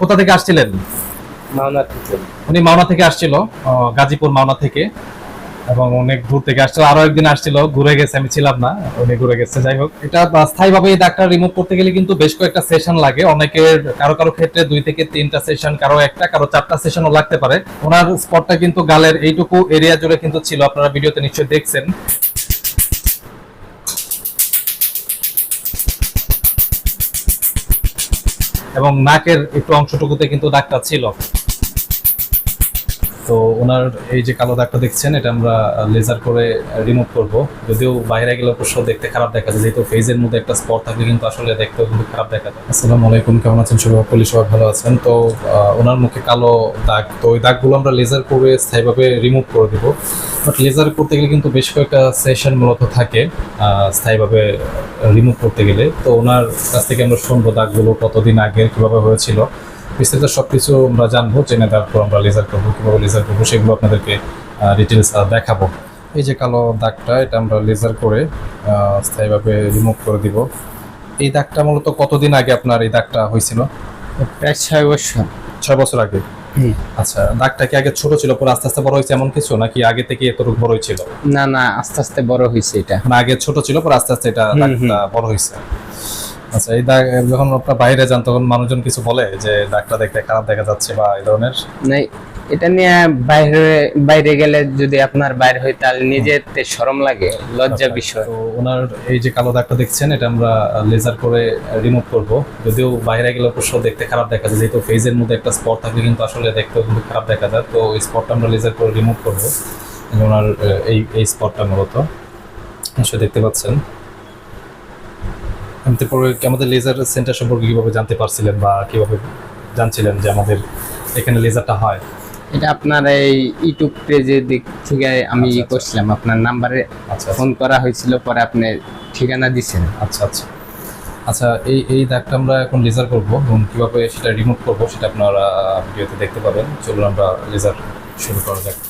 কোথা থেকে আসছিলেন? মাওনা থেকে। উনি মাওনা থেকে আসছিল গাজীপুর মাওনা থেকে। এবং অনেক দূর থেকে আসছিল আরও একদিন আসছিল ঘুরে গেছে আমি ছিলাম না উনি ঘুরে গেছে যাই হোক। এটা স্থায়ী ভাবে এই দাগটা রিমুভ করতে গেলে কিন্তু বেশ কয়েকটা সেশন লাগে। অনেকের কারও কারও ক্ষেত্রে দুই থেকে তিনটা সেশন কারও একটা কারও চারটা সেশনও লাগতে পারে। ওনার স্পটটা কিন্তু গালের এইটুকু এরিয়া জুড়ে কিন্তু ছিল আপনারা ভিডিওতে নিশ্চয়ই দেখছেন। এবং নাকের একটু অংশটুকুতে কিন্তু দাগটা ছিল। তো ওনার এই যে কালো দাগটা দেখছেন, এটা আমরা লেজার করে রিমুভ করব। যদিও বাইরে গেলে অবশ্য দেখতে খারাপ দেখা যায়, যেহেতু ফেজের মধ্যে একটা স্পট থাকলে কিন্তু আসলে দেখতেও কিন্তু খারাপ দেখা যায়। আসসালামু আলাইকুম, কেমন আছেন? সবাই পলি সবাই ভালো আছেন? তো ওনার মুখে কালো দাগ। তো ওই দাগগুলো আমরা লেজার করে স্থায়ীভাবে রিমুভ করে দিব। বাট লেজার করতে গেলে কিন্তু বেশ কয়েকটা সেশন মূলত থাকে স্থায়ীভাবে রিমুভ করতে গেলে। তো ওনার কাছ থেকে আমরা শুনব দাগগুলো কতদিন আগে, কীভাবে হয়েছিল। বিস্তারিত সব কিছু আমরা জানব জেনে তারপর আমরা লেজার করব কীভাবে লেজার করব সেগুলো আপনাদেরকে ডিটেলস দেখাবো। এই যে কালো দাগটা এটা আমরা লেজার করে স্থায়ীভাবে রিমুভ করে দিব। এই দাগটা মূলত কতদিন আগে আপনার এই দাগটা হয়েছিল? প্রায় ছয় বছর। ছয় বছর আগে। আচ্ছা দাগটা কি আগে ছোট ছিল পরে আস্তে আস্তে বড় হয়েছে এমন কিছু নাকি আগে থেকে এতটুকু বড় হয়েছিল? না না আস্তে আস্তে বড় হয়েছে এটা। মানে আগে ছোট ছিল পরে আস্তে আস্তে এটা দাগটা বড় হয়েছে। আচ্ছা এই দাগ যখন আপনার বাইরে যান তখন মানুষজন কিছু বলে যে দাগটা দেখতে খারাপ দেখা যাচ্ছে বা এই ধরনের? নাই এটা নিয়ে বাইরে বাইরে গেলে যদি আপনার বাইরে হয় তাহলে নিজের শরম লাগে লজ্জা বিষয়। তো ওনার এই যে কালো দাগটা দেখছেন এটা আমরা লেজার করে রিমুভ করব। যদিও বাইরে গেলে অবশ্য দেখতে খারাপ দেখা যায় যেহেতু ফেজের মধ্যে একটা স্পট থাকলে কিন্তু আসলে দেখতেও কিন্তু খারাপ দেখা যায়। তো ওই স্পটটা আমরা লেজার করে রিমুভ করব। ওনার এই এই স্পটটা মূলত। আসলে দেখতে পাচ্ছেন। এমনি পরে আমাদের লেজার সেন্টার সম্পর্কে কীভাবে জানতে পারছিলেন বা কীভাবে জানছিলেন যে আমাদের এখানে লেজারটা হয়? এটা আপনার এই ইউটিউব পেজে দিক থেকে আমি আচ্ছা, আচ্ছা। করছিলাম। আপনার নাম্বারে আচ্ছা ফোন করা হয়েছিল পরে আপনি ঠিকানা দিছেন। আচ্ছা আচ্ছা। আচ্ছা এই এই দাগটা আমরা এখন লেজার করব। এবং কীভাবে সেটা রিমুভ করব সেটা আপনারা ভিডিওতে দেখতে পাবেন। চলুন আমরা লেজার শুরু করা যাক।